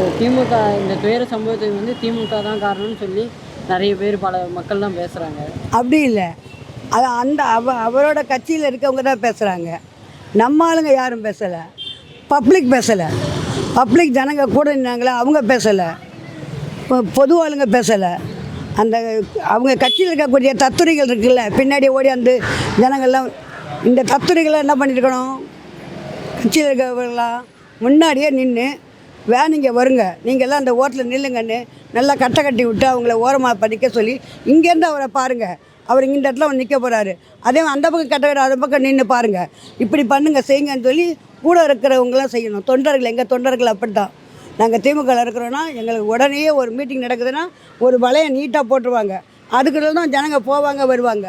திமுக இந்த துயர சம்பவத்துக்கு வந்து திமுக தான் காரணம்னு சொல்லி நிறைய பேர் பல மக்கள்லாம் பேசுகிறாங்க அப்படி இல்லை. அது அந்த அவ அவரோட கட்சியில் இருக்கவங்க தான் பேசுகிறாங்க நம்ம ஆளுங்க யாரும் பேசலை. பப்ளிக் பேசலை. பப்ளிக் ஜனங்க கூட நின்னாங்களே அவங்க பேசலை. பொது ஆளுங்க பேசலை. அந்த அவங்க கட்சியில் இருக்கக்கூடிய தத்துரிகள் இருக்குல்ல பின்னாடி ஓடி அந்த ஜனங்கள்லாம் இந்த தத்துரிகளை என்ன பண்ணியிருக்கணும் கட்சியில் இருக்கிறவங்களாம் முன்னாடியே நின்று வேன் இங்கே வருங்க. நீங்கள்லாம் அந்த ஓட்டில் நில்லுங்கன்னு நல்லா கட்டை கட்டி விட்டு அவங்கள ஓரமாக படிக்க சொல்லி இங்கேருந்து அவரை பாருங்கள் அவர் இந்த இடத்துல அவர் நிற்க போகிறாரு அதே அந்த பக்கம் கட்ட கட்ட அந்த பக்கம் நின்று பாருங்கள் இப்படி பண்ணுங்கள் செய்யுங்கன்னு சொல்லி கூட இருக்கிறவங்களாம் செய்யணும். தொண்டர்கள் எங்கள் தொண்டர்கள் அப்படி தான் நாங்கள் திமுகவில் இருக்கிறோன்னா எங்களுக்கு உடனே ஒரு மீட்டிங் நடக்குதுன்னா ஒரு வலையை நீட்டாக போட்டுருவாங்க. அதுக்குள்ள தான் ஜனங்க போவாங்க வருவாங்க.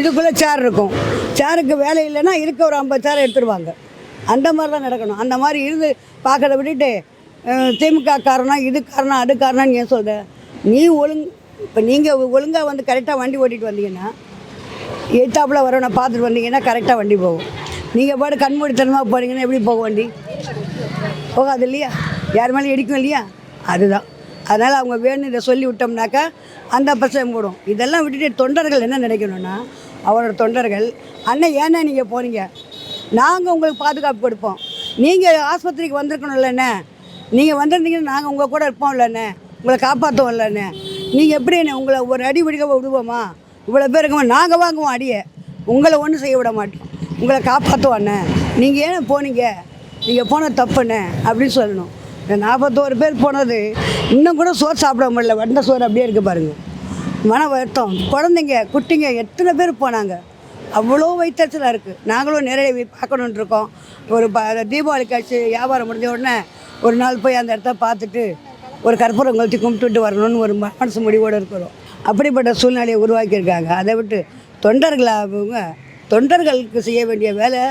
இதுக்குள்ளே சேர் இருக்கும். சேருக்கு வேலை இல்லைன்னா இருக்க ஒரு ஐம்பது சேரை எடுத்துருவாங்க. அந்த மாதிரி தான் நடக்கணும். அந்த மாதிரி இருந்து பார்க்கறத விட்டுட்டு திமுக காரணம் இது காரணம் அது காரணம்னு ஏன் சொல்கிற நீ ஒழுங் இப்போ நீங்கள் ஒழுங்காக வந்து கரெக்டாக வண்டி ஓட்டிகிட்டு வந்தீங்கன்னா எய்த்தாப்பில் வரவனை பார்த்துட்டு வந்தீங்கன்னா கரெக்டாக வண்டி போகும். நீங்கள் பாடு கண்மூடித்தனமாக போனீங்கன்னா எப்படி போக வண்டி? போகாது இல்லையா? யார் மேலே இடிக்கும் இல்லையா? அதுதான். அதனால் அவங்க வேணும் இதை சொல்லி விட்டோம்னாக்கா அந்த பிரச்சனை போடும். இதெல்லாம் விட்டுட்டு தொண்டர்கள் என்ன நினைக்கணும்னா அவரோட தொண்டர்கள் அண்ணன் ஏன்னா நீங்கள் போனீங்க நாங்கள் உங்களுக்கு பாதுகாப்பு கொடுப்போம். நீங்கள் ஆஸ்பத்திரிக்கு வந்திருக்கணும்லண்ணே நீங்கள் வந்திருந்தீங்கன்னா நாங்கள் உங்கள் கூட இருப்போம் இல்லைண்ணே. உங்களை காப்பாற்றுவோம் இல்லைண்ணே. நீங்கள் எப்படி என்ன உங்களை ஒரு அடி பிடிக்க விடுவோமா? இவ்வளோ பேர் இருக்கோம் நாங்கள் வாங்குவோம் அடியை. உங்களை ஒன்றும் செய்ய விட மாட்டோம். உங்களை காப்பாற்றுவோம் நீங்கள் ஏன் போனீங்க? நீங்கள் போன தப்புண்ணே அப்படின்னு சொல்லணும். இந்த நாற்பத்தோரு பேர் போனது இன்னும் கூட சோறு சாப்பிட முடியல. வண்ட சோறு அப்படியே இருக்கு பாருங்க. மன வருத்தம். குழந்தைங்க குட்டிங்க எத்தனை பேர் போனாங்க? அவ்வளோ வைத்தறிச்சலாக இருக்குது நாங்களும் நேரடி போய் பார்க்கணுன்ட்டு இருக்கோம். ஒரு ப தீபாவளி காட்சி வியாபாரம் முடிஞ்ச உடனே ஒரு நாள் போய் அந்த இடத்த பார்த்துட்டு ஒரு கற்பூரம் கொளுத்தி கும்பிட்டுட்டு வரணும்னு ஒரு மனசு முடிவோடு இருக்கிறோம். அப்படிப்பட்ட சூழ்நிலையை உருவாக்கியிருக்காங்க. அதை விட்டு தொண்டர்களாகவுங்க தொண்டர்களுக்கு செய்ய வேண்டிய வேலை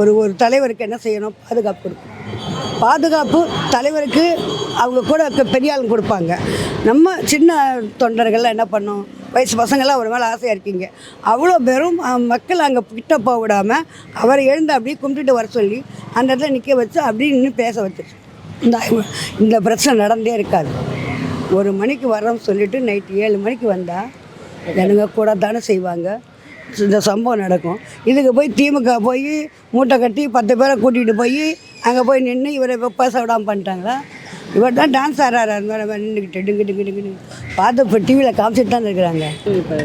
ஒரு ஒரு தலைவருக்கு என்ன செய்யணும்? பாதுகாப்பு கொடுக்கும் பாதுகாப்பு தலைவருக்கு அவங்க கூட பெரிய ஆளுங்க கொடுப்பாங்க. நம்ம சின்ன தொண்டர்கள்லாம் என்ன பண்ணோம்? வயசு பசங்கள்லாம் ஒரு மேலே ஆசையாக இருக்கீங்க. அவ்வளோ பேரும் மக்கள் அங்கே கிட்ட போக விடாமல் அவரை எழுந்து அப்படியே கும்பிட்டுட்டு வர சொல்லி அந்த இடத்துல நிற்க வச்சு அப்படியே நின்று பேச வச்சிருச்சு. இந்த இந்த பிரச்சனை நடந்தே இருக்காது. ஒரு மணிக்கு வரோம்னு சொல்லிட்டு நைட்டு ஏழு மணிக்கு வந்தால் ஜனங்க கூட தானே செய்வாங்க. இந்த சம்பவம் நடக்கும். இதுக்கு போய் திமுக போய் மூட்டை கட்டி பத்து பேரை கூட்டிகிட்டு போய் அங்கே போய் நின்று இவரை பேச விடாமல் பண்ணிட்டாங்களா? இவர் தான் டான்ஸ் ஆடுறாரு. அந்த மாதிரி நின்றுக்கிட்டு டிங்கு டிங்கு டிங்கு பார்த்து இப்போ டிவியில் காமிச்சிட்டு தான் இருக்கிறாங்க. இப்போ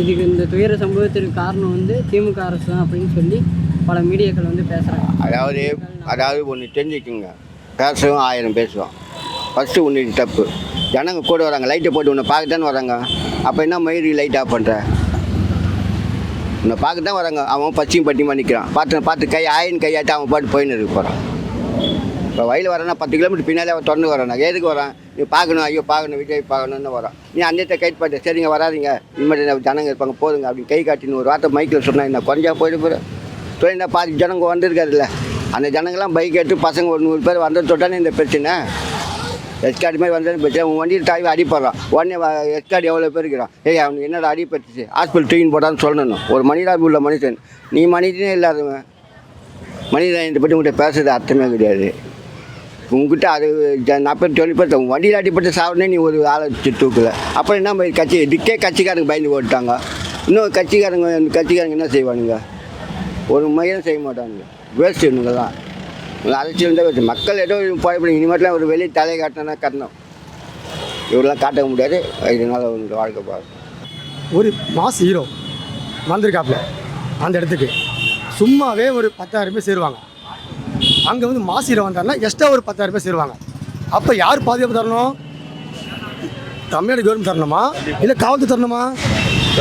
இதுக்கு இந்த துயர சம்பவத்திற்கு காரணம் வந்து திமுக அரசு தான் அப்படின்னு சொல்லி பல மீடியாக்கள் வந்து பேசுகிறாங்க அதாவது அதாவது ஒன்று தெரிஞ்சுக்குங்க. பேசுவோம் ஆயிரம் பேசுவோம். ஃபஸ்ட்டு ஒன்று தப்பு. ஜனங்க கூட வராங்க லைட்டை போட்டு உன்னை பார்க்க தானே வராங்க. அப்போ என்ன மயிறு லைட் ஆஃப் பண்ணுற உன்னை பார்க்க தான் வராங்க. அவன் பச்சையும் பட்டியமாக நிற்கிறான் பார்த்து பார்த்து கை ஆயின் கையாட்டி அவன் பாட்டு போயின்னு இருக்க போகிறான் இப்போ வயல் வரேன்னா பத்து கிலோமீட்டர் பின்னாலே அவன் தொடர்ந்து வரான். நான் எதுக்கு வரான்? நீ பார்க்கணும் ஐயோ பார்க்கணும் விஜய் பார்க்கணும்னு வரான். நீ அந்த கைட் பண்ணிட்டு சரிங்க வராதீங்க. இனிமேல் ஜனங்க இருப்பாங்க போதுங்க அப்படின்னு கை காட்டின்னு ஒரு வார்த்தை மைக்கில் சொன்னால் என்ன குறைஞ்சா போயிட்டு போகிறேன் தொழில் பாதி ஜனங்க வந்திருக்காருல்ல. அந்த ஜனங்கள்லாம் பைக் எடுத்து பசங்க ஒரு நூறு பேர் வந்தது தொட்டானே இந்த பிரச்சனை. எஸ்கார்டு மாதிரி வந்தது பிரச்சனை. உன் வண்டியில் தாய் அடிப்படுறான் உடனே எஸ்கார்டு எவ்வளோ பேர் இருக்கிறான்? ஏய் அவனுக்கு என்னடா அடிப்பட்டுச்சு ஹாஸ்பிட்டல் தூக்கின்னு போடான்னு சொல்லணும். ஒரு மனிதாபி உள்ள மனுஷன். நீ மனிதனே இல்லாதவன். மனிதன் இந்த பற்றி உங்கள்கிட்ட பேசுறது அர்த்தமே கிடையாது. உங்ககிட்ட அது ஜ- நாற்பது சொல்லி பேர் உன் வண்டியில் அடிப்பட்டு சாப்பிடனே நீ ஒரு ஆளை தூக்கல. அப்புறம் என்ன மாதிரி கட்சி? இதுக்கே கட்சிக்காரங்க பயந்து ஓட்டாங்க இன்னும் கட்சிக்காரங்க இந்த கட்சிக்காரங்க என்ன செய்வானுங்க? ஒரு மையம் செய்ய மாட்டானுங்க. வேஸ்ட் இவனுங்க தான். அரசியல் தான் வேஸ்ட் மக்கள் ஏதோ போயப்படும் இனிமேட்லாம் ஒரு வெளியே தலை காட்டினா கட்டணும். இவரெல்லாம் காட்ட முடியாது. இதனால் அவனுக்கு வாழ்க்கை பாரு ஒரு மாஸ் ஹீரோ வந்திருக்காப்புல அந்த இடத்துக்கு. சும்மாவே ஒரு பத்தாயிரம் பேர் சேருவாங்க. அங்கே வந்து மாஸ் ஹீரோ வந்தாருன்னா எக்ஸ்ட்ரா ஒரு பத்தாயிரம் பேர் சேருவாங்க. அப்போ யார் பாதுகாப்பு தரணும்? தமிழ்நாடு கவர்மெண்ட் தரணுமா? இல்லை காவல்துறை தரணுமா?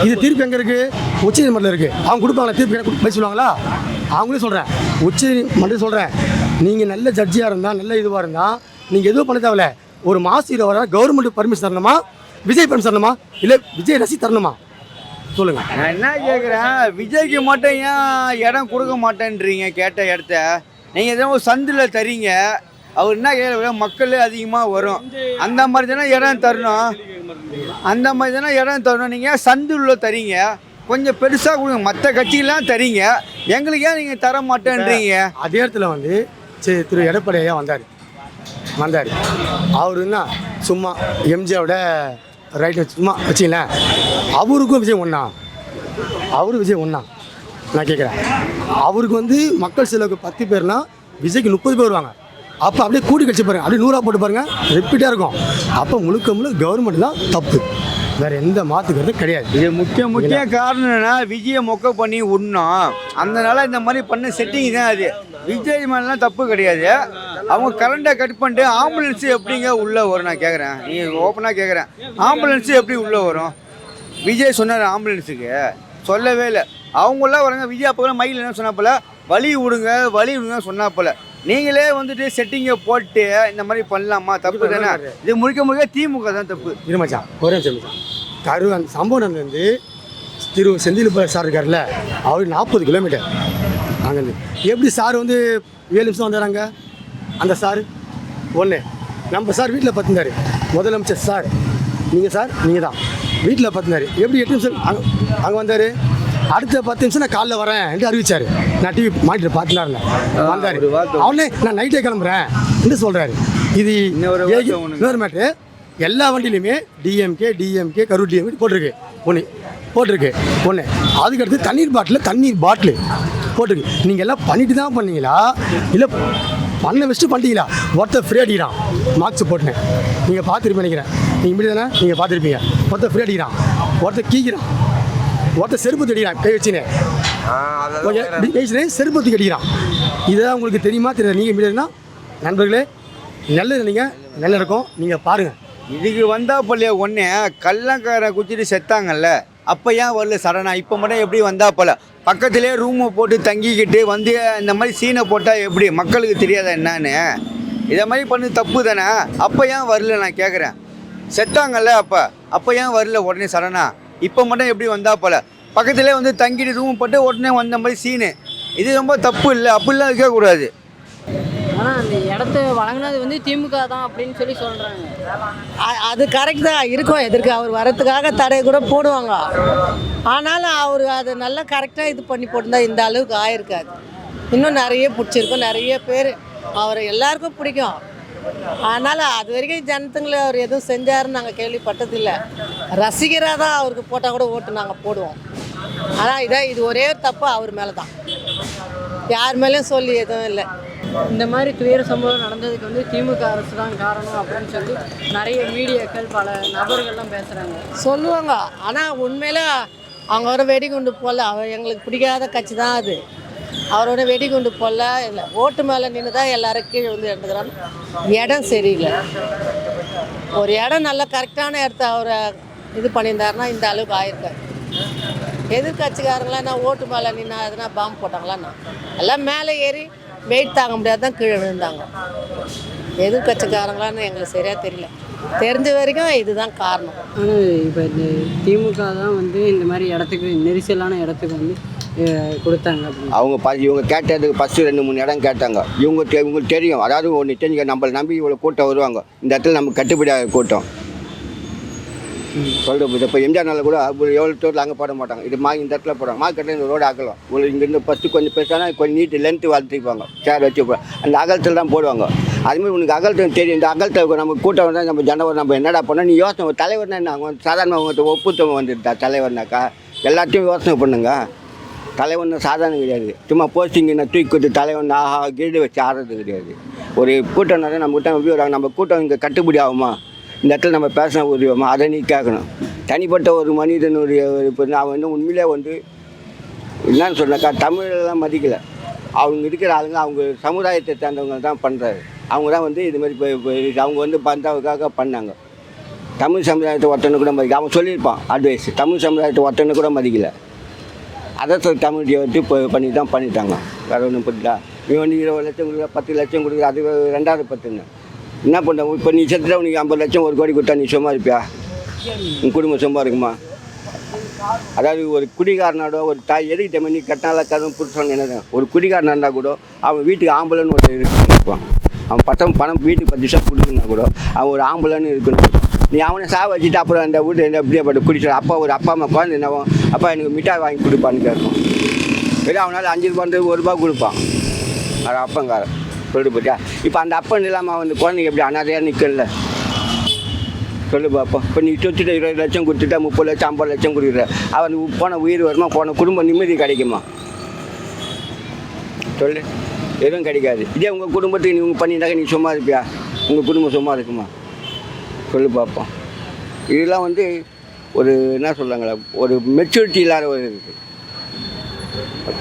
இது தீர்ப்பு எங்கே இருக்குது உச்சநீதிமன்றம் இருக்குது அவங்க கொடுப்பாங்களா? தீர்ப்பு எனக்கு போய் சொல்லுவாங்களா? அவங்களே சொல்கிறேன் உச்ச மட்டும் சொல்கிறேன் நீங்கள் நல்ல ஜட்ஜியாக இருந்தால் நல்ல இதுவாக இருந்தால் நீங்கள் எதுவும் பண்ண தேவையில்ல. ஒரு மாசம் இருபது வர கவர்மெண்ட் பர்மிஷன் தரணுமா? விஜய் பர்மிஷன் தரணுமா? இல்லை விஜய் ரசி தரணுமா? சொல்லுங்கள் நான் என்ன கேட்குறேன் விஜய்க்கு மட்டும் ஏன் இடம் கொடுக்க மாட்டேன்றீங்க? கேட்ட இடத்த. நீங்கள் எதுவும் ஒரு சந்தில் தரீங்க. அவர் என்ன கேட்குற மக்கள் அதிகமாக வரும். அந்த மாதிரி தானே இடம் தரணும். அந்த மாதிரி தானே இடம் தரணும். நீங்கள் சந்துள்ள தரீங்க? கொஞ்சம் பெருசாக கொடுங்க. மற்ற கட்சிகள்லாம் தரீங்க. எங்களுக்கு ஏன் நீங்கள் தர மாட்டேன்றீங்க? அதே இடத்துல வந்து சரி திரு எடப்பாடியா வந்தார். வந்தார். அவர் என்ன சும்மா எம்ஜிஆரோட ரைட் சும்மா வச்சிங்களேன். அவருக்கும் விஜய் ஒன்றா அவரும் விஜய் ஒன்றா நான் கேட்குறேன். அவருக்கு வந்து மக்கள் செலவுக்கு பத்து பேர்னா விஜய்க்கு முப்பது பேர் வருவாங்க. அப்போ அப்படியே கூடி கழிச்சு பாருங்கள் அப்படியே நூறாக போட்டு பாருங்கள் ரிப்பீட்டாக இருக்கும். அப்போ முழுக்க முழுக்க கவர்மெண்ட் தான் தப்பு. வேற எந்த மாற்றுக்கிறது கிடையாது. இது முக்கிய முக்கிய காரணம் என்னன்னா விஜயை மொக்க பண்ணி விடணும் அதனால இந்த மாதிரி பண்ண செட்டிங் தான் அது. விஜய் மேலாம் தப்பு கிடையாது. அவங்க கரண்ட்டை கட் பண்ணிட்டு ஆம்புலன்ஸ் எப்படிங்க உள்ளே வரும்? நான் கேட்குறேன் நீ ஓப்பனாக கேட்குறேன் ஆம்புலன்ஸ் எப்படி உள்ளே வரும்? விஜய் சொன்னார் ஆம்புலன்ஸுக்கு சொல்லவே இல்லை. அவங்களாம் வராங்க விஜய் அப்போ மயில் என்ன சொன்னாப்பல வழி விடுங்க வழி விடுங்க சொன்னாப்பல நீங்களே வந்துட்டு செட்டிங்கை போட்டு இந்த மாதிரி பண்ணலாமா? தப்பு தானே? இது முழுக்க முழுக்க திமுக தான் தப்பு. இரு மச்சான் ஒரே நிமிஷம் கரு அந்த சம்பவம் வந்து திரு செந்தில் சார் இருக்கார்ல அவர் நாற்பது கிலோமீட்டர் அங்கேருந்து. எப்படி சார் வந்து ஏழு நிமிஷம் வந்தாராங்க? அந்த சார் ஒன்று நம்ம சார் வீட்டில் பார்த்துருந்தாரு முதலமைச்சர் சார். நீங்கள் சார் நீங்கள் தான் வீட்டில் பார்த்துருந்தாரு எப்படி எட்டு நிமிஷம் அங்கே அங்கே வந்தார்? அடுத்த பத்து நிமிஷம் நான் காலைல வரேன் என்று அறிவிச்சார். நான் டிவி மாட்டிட்டு பார்த்துனார்ல. வந்தார் ஒரு வார்த்தை. அவனே நான் நைட்டே கிளம்புறேன் என்று சொல்கிறாரு இது இன்னொரு மேட்ரு எல்லா வண்டியிலையுமே டிஎம்கே டிஎம்கே கரூர் டிஎம்கே போட்டிருக்கு. ஒன்று போட்டிருக்கு. ஒன்று அதுக்கடுத்து தண்ணீர் பாட்டில் தண்ணீர் பாட்டில் போட்டிருக்கு. நீங்கள் எல்லாம் பண்ணிட்டு தான் பண்ணீங்களா? இல்லை பண்ண வச்சுட்டு பண்ணிட்டீங்களா? ஒருத்தர் ஃப்ரீ அடிக்கிறான். மார்க்ஸ் போட்டுனேன். நீங்கள் பார்த்துருப்பீங்க நினைக்கிறேன். நீங்கள் இப்படி தானே நீங்கள் பார்த்துருப்பீங்க. ஒருத்தர் ஃப்ரீ அடிக்கிறான். ஒருத்தர் கீக்கிறான். ஒருத்தர் செருப்பு அடிக்கிறான் கை வச்சுனே பேசுகிறேன் செருப்பு தூக்கி அடிக்கிறான். இதெல்லாம் உங்களுக்கு தெரியுமா தெரியாது? நீங்கள் மீடியா நண்பர்களே நல்லது நீங்கள் நல்லா இருக்கும். நீங்கள் பாருங்கள் இதுக்கு வந்தா பள்ளியா ஒன்னே கள்ளக்கார குச்சிட்டு செத்தாங்கல்ல அப்போ ஏன் வரல சடனா இப்போ மட்டும் எப்படி வந்தா போல? பக்கத்திலே ரூமை போட்டு தங்கிக்கிட்டு வந்து இந்த மாதிரி சீனை போட்டால் எப்படி? மக்களுக்கு தெரியாதா என்னன்னு? இதை மாதிரி பண்ணு தப்பு தானே? அப்போ ஏன் வரல? நான் கேட்குறேன் செத்தாங்கல்ல அப்போ. அப்போ ஏன் வரல உடனே சடனா இப்போ மட்டும் எப்படி வந்தா போல? பக்கத்திலே வந்து தங்கிட்டு ரூம் போட்டு உடனே வந்த மாதிரி சீனு இது ரொம்ப தப்பு இல்லை அப்படிலாம் இருக்கக்கூடாது. ஆனால் அந்த இடத்த வழங்கினது வந்து திமுக தான் அப்படின்னு சொல்லி சொல்கிறாங்க அது கரெக்ட் தான். இருக்கும் எதிர்க்க. அவர் வரத்துக்காக தடை கூட போடுவாங்க. ஆனாலும் அவர் அது நல்லா கரெக்டாக இது பண்ணி போட்டிருந்தா இந்த அளவுக்கு ஆயிருக்காது. இன்னும் நிறைய பிடிச்சிருக்கும். நிறைய பேர். அவரை எல்லாருக்கும் பிடிக்கும். அதனால் அது வரைக்கும் ஜனத்துங்களை அவர் எதுவும் செஞ்சாருன்னு நாங்கள் கேள்விப்பட்டதில்லை. ரசிகராக தான் அவருக்கு போட்டால் கூட ஓட்டு நாங்கள் போடுவோம். ஆனால் இதான் இது ஒரே தப்பு அவர் மேலே தான் யார் மேலேயும் சொல்லி எதுவும் இல்லை. இந்த மாதிரி துயர சம்பவம் நடந்ததுக்கு வந்து திமுக அரசு தான் காரணம் அப்படின்னு சொல்லி நிறைய மீடியாக்கள் பல நபர்கள்லாம் பேசுகிறாங்க சொல்லுவாங்க. ஆனால் உண்மையில அவங்க வர வெடிகுண்டு போடல. அவர் எங்களுக்கு பிடிக்காத கட்சி தான் அது. அவரோட வெடிகுண்டு போடல இல்லை ஓட்டு மேலே நின்று தான் எல்லாரும் கீழே வந்து எடுத்துக்கிறாங்க இடம் சரியில்லை. ஒரு இடம் நல்ல கரெக்டான இடத்த அவரை இது பண்ணியிருந்தாருன்னா இந்த அளவுக்கு ஆயிருக்காரு. எதிர்கட்சிக்காரங்களாம் நான் ஓட்டு மேலே நின்னா எதுனா பாம்பு போட்டாங்களான்னா எல்லாம் மேலே ஏறி வெயிட் தாங்க முடியாது தான் கீழே விழுந்தாங்க. எதிர்கட்சிக்காரங்களான்னு எங்களுக்கு சரியாக தெரியல. தெரிஞ்ச வரைக்கும் இதுதான் காரணம். ஆனால் இப்போ இந்த திமுக தான் வந்து இந்த மாதிரி இடத்துக்கு நெரிசலான இடத்துக்கு வந்து கொடுத்தாங்க அவங்க ப இவங்க கேட்டதுக்கு ஃபஸ்ட்டு ரெண்டு மூணு இடம் கேட்டாங்க. இவங்க தெ- இவங்களுக்கு தெரியும். அதாவது ஒன்று தெரிஞ்சுக்க நம்மளை நம்பி இவ்வளோ கூட்டம் வருவாங்க. இந்த இடத்துல நமக்கு கட்டுப்படியாக கூட்டம். சொல்கிற இப்போ எம்ஜிஆர் நாளில் கூட ஒரு எவ்வளோ தூரத்தில் அங்கே போட மாட்டாங்க. இது மா இந்த இடத்துல போடுறாங்க மார்க்கெட்டில் இந்த ரோடு அகலம். உங்களுக்கு இங்கேருந்து ஃபஸ்ட்டு கொஞ்சம் பெருசானா கொஞ்சம் நீட்டு லென்த்து வளர்த்துப்பாங்க. சேர் வச்சு அந்த அகலத்தில் தான் போடுவாங்க. அதுமாதிரி உனக்கு அகலத்தில் தெரியும். இந்த அகலத்தில் நம்ம கூட்டம் வந்தால் நம்ம ஜனவர் நம்ம என்னடா பண்ணோம் நீ யோசனை தலைவர்னா என்ன? சாதாரண அவங்க ஒப்புத்தவங்க வந்துட்டா தலைவர்னாக்கா? எல்லாத்தையும் யோசனை பண்ணுங்க. தலைவன் சாதாரண கிடையாது. சும்மா போஸ்டிங் தூக்கி கொடுத்து தலைவன் ஆஹா கீழே வச்சு ஆடுறது கிடையாது. ஒரு கூட்டம் நிறைய நம்ம கூட்டம் எப்படி வராங்க நம்ம கூட்டம் இங்கே கட்டுப்படி ஆகுமா? இந்த இடத்துல நம்ம பேசின உதவியுமா அதை நீ கேட்கணும். தனிப்பட்ட ஒரு மனிதனுடைய இப்போ நான் வந்து உண்மையிலே வந்து என்னன்னு சொன்னாக்கா தமிழெல்லாம் மதிக்கலை. அவங்க இருக்கிற ஆளுங்க அவங்க சமுதாயத்தை சேர்ந்தவங்க தான் பண்ணுறாரு அவங்க தான் வந்து இது மாதிரி இப்போ அவங்க வந்து பந்தாவுக்காக பண்ணாங்க. தமிழ் சமுதாயத்தை ஒருத்தனை கூட மதிக்க அவன் சொல்லியிருப்பான் அட்வைஸ் தமிழ் சமுதாயத்தை ஒருத்தனை கூட மதிக்கலை. அதை சொல் கம்யூனிட்டியை வந்து இப்போ பண்ணி தான் பண்ணிட்டாங்க. வேறு ஒன்றும் புரியல இவன் வந்து இருபது லட்சம் கொடுக்குற பத்து லட்சம் கொடுக்குற அது ரெண்டாவது பத்துன்னு. என்ன பண்ண இப்போ நீ செத்துட்ட உனக்கு ஐம்பது லட்சம் ஒரு கோடி கொடுத்தா நீ சும்மா இருப்பியா? உன் குடும்பம் சும்மா இருக்குமா? அதாவது ஒரு குடிகாரனோட ஒரு தாய் எதுக்கிட்ட தெரியுமா நீ கட்டினால கதவு புருஷன் என்ன ஒரு குடிகாரனாக இருந்தால் கூட அவன் வீட்டுக்கு ஆம்பளைன்னு ஒரு இருப்பான் அவன் பத்தம் பணம் வீட்டுக்கு பத்து வருஷம் கொடுக்குன்னா கூட அவன் ஒரு ஆம்பளைன்னு இருக்கணும். நீ அவனை சா வச்சுட்டு அப்புறம் அந்த வீட்டு என்ன இப்படியே பட்டு குடிச்சிட அப்பா ஒரு அப்பா அம்மா குழந்தை என்னவோ அப்பா எனக்கு மிட்டாய் வாங்கி கொடுப்பான்னு கேட்கும். வெறும் அவனால் அஞ்சு ரூபான்றது ஒரு ரூபா கொடுப்பான். அது அப்பங்காரன். சொல்லு போயிட்டா இப்போ அந்த அப்பன் இல்லாமல் அவன் குழந்தைங்க எப்படி அனாதையாக நிற்கல சொல்லு பாப்பா. இப்போ நீ சொத்துட்ட இருபது லட்சம் கொடுத்துட்டா முப்பது லட்சம் ஐம்பது லட்சம் கொடுக்குற. அவன் போன உயிர் வருமா போன குடும்ப நிம்மதி கிடைக்குமா? சொல்லு. எதுவும் கிடைக்காது. இதே உங்கள் குடும்பத்துக்கு நீ உங்கள் பண்ணியிருந்தாக்க நீ சும்மா இருப்பியா? உங்கள் குடும்பம் சும்மா இருக்குமா? சொல்லி பார்ப்போம். இதெல்லாம் வந்து ஒரு என்ன சொல்கிறாங்களே ஒரு மெச்சூரிட்டி இல்லாத ஒரு இருக்குது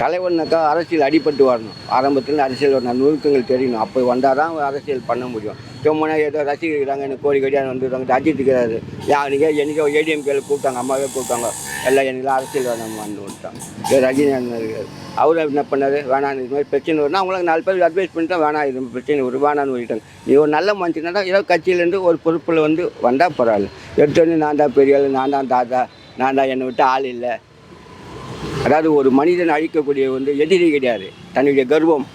தலைவர்னாக்கா அரசியல் அடிபட்டு வரணும். ஆரம்பத்தில் அரசியல் வரணும். நுணுக்கங்கள் தெரியணும். அப்போ வந்தால் தான் அரசியல் பண்ண முடியும். சும்மா ஏதோ ரசிகர் இருக்கிறாங்க எனக்கு கோடி கோடியாக வந்துடுறாங்க அஜித் இருக்கிறாரு. யாருக்கே ஏடிஎம் ஏடிஎம்கேல கூப்பிட்டாங்க அம்மாவே கூப்பிட்டாங்க. எல்லாம் எனக்கு அரசியல் வேணாம் வந்து விட்டாங்க. ரஜினி அண்ணன் அவர் என்ன பண்ணார்? வேணாம் இது மாதிரி பிரச்சனை வரும்னா அவங்களுக்கு நாலு பேர் அட்வைஸ் பண்ணிட்டா வேணாம் இது பிரச்சனை வரும். வேணான்னு சொல்லிட்டாங்க. நீ ஒரு நல்ல மனுஷனா ஏதோ கட்சியிலேருந்து ஒரு பொறுப்பில் வந்து வந்தால் பரவாயில்ல. எடுத்தோடனே நான் தான் பெரிய ஆள் நான் தான் தாத்தா நான் தான் என்னை விட்டு ஆள் இல்லை. அதாவது ஒரு மனிதன் அழிக்கக்கூடிய வந்து எதிரி கிடையாது. தன்னுடைய கர்வம்.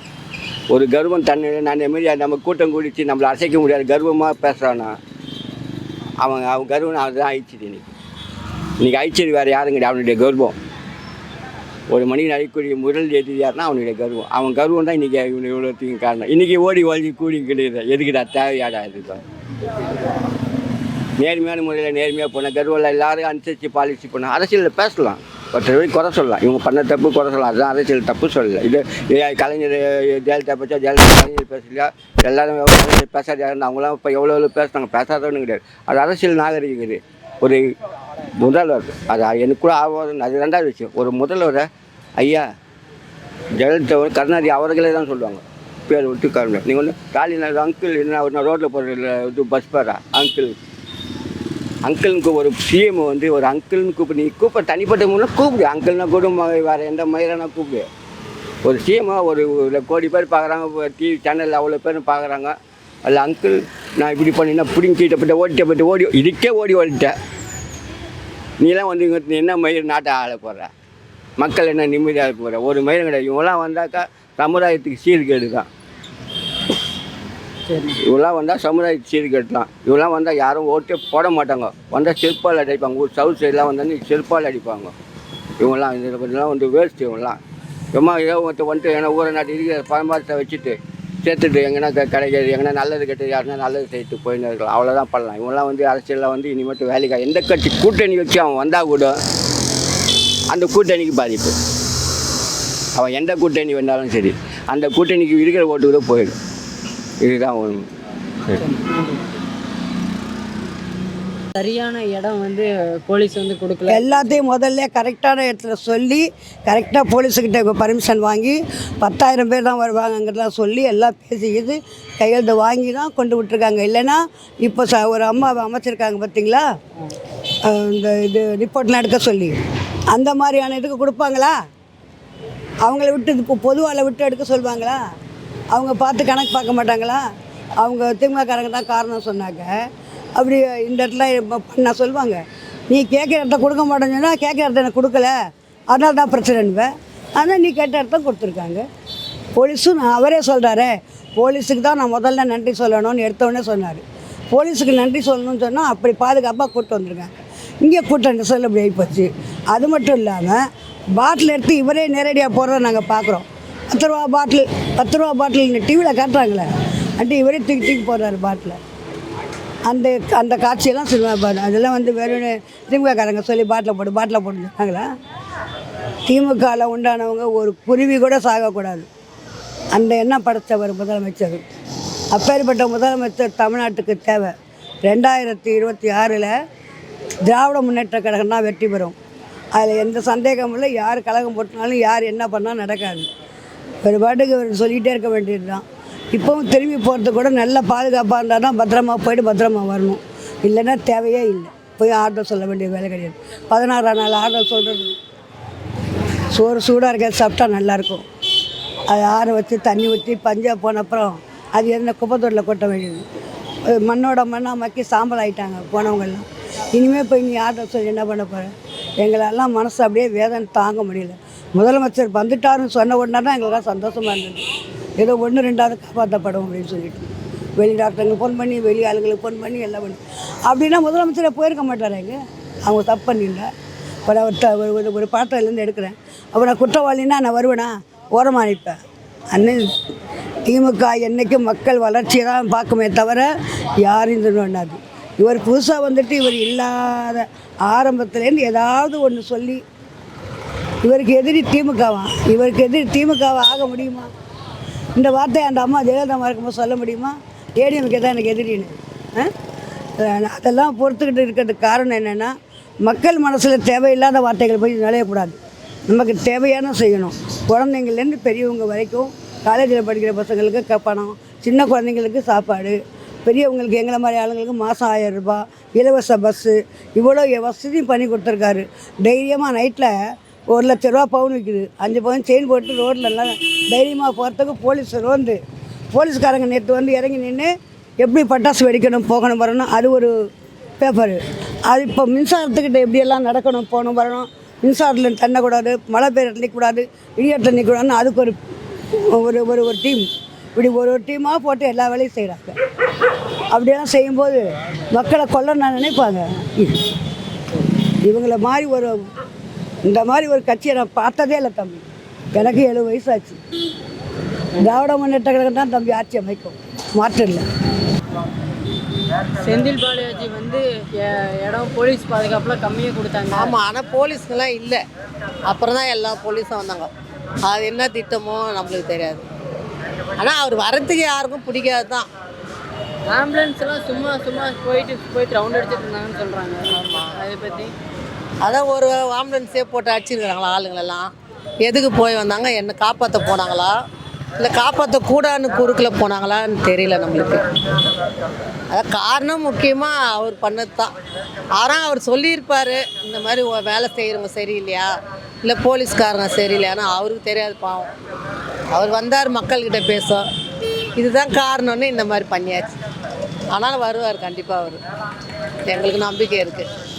ஒரு கர்வம் தன்னை நான் மாரி நம்ம கூட்டம் கூடிச்சு நம்மளை அசைக்க முடியாது. கர்வமாக பேசுகிறானா அவன் அவன் கர்வம் அதுதான் ஆயிடுச்சு இன்னைக்கு. இன்னைக்கு அழிச்சது வேறு யாரும் கிடையாது. அவனுடைய கர்வம். ஒரு மனிதன் அழிக்கூடிய முதல் எதிரி யாருன்னா அவனுடைய கர்வம். அவன் கர்வம் தான் இன்றைக்கி இவனை இவ்வளோத்துக்கும் காரணம். இன்றைக்கி ஓடி ஓடி கூடி கிடையாது எதுக்குடா தேவையாடா இதுதான் நேர்மையான முறையில் நேர்மையாக போன கர்வம் எல்லாரும் அனுசரித்து பாலிசி பண்ண அரசியலில் பேசலாம். ஒருத்தர் குறை சொல்லலாம் இவங்க பண்ண தப்பு குறை சொல்லலாம் அதுதான் அரசியல் தப்பு சொல்லலை இது கலைஞர் ஜெயலலிதா பச்சா ஜெயலலிதா கலைஞர் பேசலையா எல்லாரும் எவ்வளோ கலைஞர் பேசாத அவங்களாம் இப்போ எவ்வளோ எவ்வளோ பேசுனாங்க பேசாதவனு கிடையாது அது அரசியல் நாகரிகம் இது ஒரு முதல்வர் அது எனக்கு கூட ஆகும் அது ரெண்டாவது விஷயம் ஒரு முதல்வரை ஐயா ஜெயலலிதா கருணாநிதி அவர்களே தான் சொல்லுவாங்க பேர் விட்டு கருணை நீங்கள் வந்து காலினா அங்கிள் என்ன ரோட்டில் போகிற இது பஸ் பேரா அங்கிள் அங்கிளுக்கு ஒரு சிஎம் வந்து ஒரு அங்கிள்னு கூப்பிடு நீ கூப்பிட தனிப்பட்ட முறையில் கூப்பிடு. அங்கிள்னா கூட வேறு எந்த மயிலானா கூப்பிடு. ஒரு சிஎம்மா ஒரு கோடி பேர் பார்க்குறாங்க டிவி சேனலில் அவ்வளோ பேர் பார்க்குறாங்க அதில் அங்கிள் நான் இப்படி பண்ணினா பிடிங்கி சீட்டப்பட்டு ஓட்டிட்டப்பட்டு ஓடி இதுக்கே ஓடி ஓடிட்டேன். நீலாம் வந்து இங்கே என்ன மயிர் நாட்டை ஆள போடுற மக்கள் என்ன நிம்மதியாக போகிற ஒரு மயிரும் கிடையாது. இவங்களாம் வந்தாக்கா சமுதாயத்துக்கு சீர்கேடு தான் இவெல்லாம் வந்தால் சமுதாயத்துக்கு சீர்கேட்டுலாம் இவெல்லாம் வந்தால் யாரும் ஓட்டே போட மாட்டாங்க. வந்தால் செருப்பால் அடிப்பாங்க. ஊர் சவுத் சைட்லாம் வந்தால் செருப்பால் அடிப்பாங்க. இவங்கெல்லாம் இந்த பற்றிலாம் வந்து வேஸ்ட் இவங்கெல்லாம் சும்மா ஏதோ ஒருத்தர் வந்துட்டு ஏன்னா ஊரை நாட்டு இருக்கிற பரம்பரத்தை வச்சுட்டு சேர்த்துட்டு எங்கன்னா க- கிடைக்காது எங்கன்னா நல்லது கெட்டது யாருன்னா நல்லது செய்யிட்டு போயின்னு இருக்கலாம். அவ்வளோதான் பண்ணலாம். இவங்கெல்லாம் வந்து அரசியலில் வந்து இனிமேட்டு வேலைக்கா எந்த கட்சி கூட்டணி வச்சு அவன் வந்தால் கூட அந்த கூட்டணிக்கு பாதிப்பு. அவன் எந்த கூட்டணி வந்தாலும் சரி அந்த கூட்டணிக்கு இருக்கிற ஓட்டு கூட போயிடும். இதுதான் ஒன்று சரியான இடம் வந்து போலீஸ் வந்து கொடுக்கல. எல்லாத்தையும் முதல்ல கரெக்டான இடத்துல சொல்லி கரெக்டாக போலீஸுக்கிட்ட இப்போ பர்மிஷன் வாங்கி பத்தாயிரம் பேர் தான் வருவாங்கங்கிறதெல்லாம் சொல்லி எல்லாம் பேசிக்கிது கையெழுத்து வாங்கி தான் கொண்டு விட்டுருக்காங்க. இல்லைன்னா இப்போ ச ஒரு அம்மா அமைச்சிருக்காங்க பார்த்தீங்களா இந்த இது ரிப்போர்ட்லாம் எடுக்க சொல்லி. அந்த மாதிரியான இதுக்கு கொடுப்பாங்களா? அவங்கள விட்டு இப்போ பொதுவாளை விட்டு எடுக்க சொல்லுவாங்களா அவங்க பார்த்து கணக்கு பார்க்க மாட்டாங்களா? அவங்க திமுககாரங்க தான் காரணம் சொன்னாங்க. அப்படி இந்த இடத்துல பண்ண சொல்லுவாங்க. நீ கேட்குற இடத்த கொடுக்க மாட்டேன்னு சொன்னால் கேட்குற இடத்த எனக்கு கொடுக்கல. அதனால தான் பிரச்சனைன்னுவேன் ஆனால் நீ கேட்ட இடத்த கொடுத்துருக்காங்க. போலீஸும் நான் அவரே சொல்கிறாரே போலீஸுக்கு தான் நான் முதல்ல நன்றி சொல்லணும்னு எடுத்தவொடனே சொன்னார். போலீஸுக்கு நன்றி சொல்லணும்னு சொன்னால் அப்படி பாதுகாப்பாக கூப்பிட்டு வந்திருக்காங்க இங்கே கூட்டம் செல்லுபடி ஆகிப்போச்சு அது மட்டும் இல்லாமல் பாட்டில் எடுத்து இவரே நேரடியாக போகிறத நாங்கள் பார்க்குறோம் பத்து ரூபா பாட்டில் பத்து ரூபா பாட்டில் டிவியில் காட்டுறாங்களே. அன்ட்டு இவரே தூக்கி தூக்கி போடுறாரு பாட்டில். அந்த அந்த காட்சியெல்லாம் சினிமா பாரு அதெல்லாம் வந்து வெறும் திமுகக்காரங்க சொல்லி பாட்டில் போட்டு பாட்டில் போட்டு சொன்னாங்களா திமுகவில் உண்டானவங்க ஒரு குருவி கூட சாகக்கூடாது. அந்த எண்ணம் படைத்தவர் முதலமைச்சர். அப்பேற்பட்ட முதலமைச்சர் தமிழ்நாட்டுக்கு தேவை. ரெண்டாயிரத்தி இருபத்தி ஆறில் திராவிட முன்னேற்ற கழகம் தான் வெற்றி பெறும். அதில் எந்த சந்தேகமும் இல்லை. யார் கழகம் போட்டினாலும் யார் என்ன பண்ணால் நடக்காது. ஒரு பாட்டுக்கு அவர் சொல்லிகிட்டே இருக்க வேண்டியது தான். இப்போவும் திரும்பி போகிறது கூட நல்ல பாதுகாப்பாக இருந்தால் தான் பத்திரமா போயிட்டு பத்திரமா வரணும். இல்லைன்னா தேவையே இல்லை. போய் ஆர்டர் சொல்ல வேண்டிய வேலை கிடையாது. பதினாறாம் நாள் ஆர்டர் சொல்கிறது சோறு சூடாக இருக்கிறது சாப்பிட்டா நல்லாயிருக்கும் அது ஆற வச்சு தண்ணி ஊற்றி பஞ்சாப் போன அப்புறம் அது என்ன குப்பத்தொட்டில் கொட்ட வேண்டியது. மண்ணோட மண்ணாக மக்கி சாம்பல் ஆகிட்டாங்க போனவங்கெல்லாம் இனிமேல் போய் நீ ஆர்டர் சொல்லி என்ன பண்ண போகிற எங்களெல்லாம் மனசு அப்படியே வேதனை தாங்க முடியல. முதலமைச்சர் வந்துட்டாருன்னு சொன்ன உடனே தான் எங்களுக்காக சந்தோஷமாக இருந்தது. ஏதோ ஒன்று ரெண்டாவது காப்பாற்றப்படும் அப்படின்னு சொல்லிட்டு. வெளி டாக்டருக்கு ஃபோன் பண்ணி வெளி ஆளுங்களுக்கு ஃபோன் பண்ணி எல்லாம் பண்ணி. அப்படின்னா முதலமைச்சரை போயிருக்க மாட்டார் எங்கே அவங்க தப்பு பண்ணிட்டேன் இப்போ நான் ஒரு ஒரு ஒரு பாத்திரத்துலேருந்து எடுக்கிறேன். அப்புறம் குற்றவாளின்னா நான் வருவேனா? ஓரமாக நிற்பேன். அண்ணன் திமுக என்றைக்கும் மக்கள் வளர்ச்சியை தான் பார்க்குமே தவிர யாரும் இது இவர் புதுசாக வந்துட்டு இவர் இல்லாத ஆரம்பத்துலேருந்து ஏதாவது ஒன்று சொல்லி இவருக்கு எதிரி திமுகவா? இவருக்கு எதிரி திமுகவா ஆக முடியுமா? இந்த வார்த்தையை அந்த அம்மா ஜெயலலிதா இருக்கும்போது சொல்ல முடியுமா? ஏடிஎம்கே தான் எனக்கு எதிரின்னு. அதெல்லாம் பொறுத்துக்கிட்டு இருக்கிறதுக்கு காரணம் என்னென்னா மக்கள் மனசில் தேவையில்லாத வார்த்தைகள் போய் நுழையக்கூடாது. நமக்கு தேவையான செய்யணும். குழந்தைங்கள்லேருந்து பெரியவங்க வரைக்கும் காலேஜில் படிக்கிற பசங்களுக்கு க பணம் சின்ன குழந்தைங்களுக்கு சாப்பாடு பெரியவங்களுக்கு எங்களை மாதிரி ஆளுங்களுக்கு மாதம் ஆயிரம் ரூபாய் இலவச பஸ்ஸு இவ்வளோ வசதியும் பண்ணி கொடுத்துருக்காரு. தைரியமாக நைட்டில் ஒரு லட்ச ரூபா பவுன் விற்குது அஞ்சு பவுன் செயின் போட்டு ரோட்டில் எல்லாம் தைரியமாக போகிறதுக்கு போலீஸ் ரோந்து. போலீஸ்காரங்க நேற்று வந்து இறங்கி நின்று எப்படி பட்டாசு வெடிக்கணும் போகணும் வரணும் அது ஒரு பேப்பரு அது இப்போ மின்சாரத்துக்கிட்ட எப்படியெல்லாம் நடக்கணும் போகணும் வரணும் மின்சாரத்தில் தண்ணக்கூடாது மழை பெய்யறது நிற்கக்கூடாது இடியாட்டில் நிற்கக்கூடாதுன்னு அதுக்கு ஒரு ஒரு ஒரு ஒரு டீம் இப்படி ஒரு ஒரு டீமாக போட்டு எல்லா வேலையும் செய்கிறாங்க அப்படியெல்லாம் செய்யும்போது மக்களை கொல்ல நான் நினைப்பாங்க. இவங்களை மாதிரி ஒரு இந்த மாதிரி ஒரு கட்சியை நான் பார்த்ததே இல்லை தம்பி. எனக்கு எழுபது வயசாச்சு. திராவிட முன்னேற்ற கழகம் தான் தம்பி ஆட்சி அமைக்கும். மாற்றம் இல்லை. செந்தில் பாலாஜி வந்து எ- இடம் போலீஸ் பாதுகாப்புல கம்மியாக கொடுத்தாங்க. ஆமாம் ஆனால் போலீஸ்க்கெல்லாம் இல்லை. அப்புறம் தான் எல்லா போலீஸும் வந்தாங்க. அது என்ன திட்டமோ நம்மளுக்கு தெரியாது. ஆனால் அவர் வரத்துக்கு யாருக்கும் பிடிக்காது தான். ஆம்புலன்ஸ் எல்லாம் சும்மா சும்மா போயிட்டு போயிட்டு ரவுண்ட் அடிச்சிட்டு இருந்தாங்கன்னு சொல்றாங்க. ஆமாம் அதை பத்தி? அதான் ஒரு ஆம்புலன்ஸே போட்டு அடிச்சிருக்கிறாங்களா ஆளுங்களெல்லாம். எதுக்கு போய் வந்தாங்க? என்ன காப்பாற்ற போனாங்களா? இல்லை காப்பாற்ற கூடான்னு குறுக்கில் போனாங்களான்னு தெரியல நம்மளுக்கு. அதான் காரணம் முக்கியமாக அவர் பண்ணது தான் ஆனால் அவர் சொல்லியிருப்பார் இந்த மாதிரி வேலை செய்கிறவங்க சரியில்லையா? இல்லை போலீஸ்காரங்க சரியில்லையானா அவருக்கு தெரியாது பாவம். அவர் வந்தார் மக்கள்கிட்ட பேச. இதுதான் காரணம்னு இந்த மாதிரி பண்ணியாச்சு. ஆனால் வருவார் கண்டிப்பாக அவர். எங்களுக்கு நம்பிக்கை இருக்குது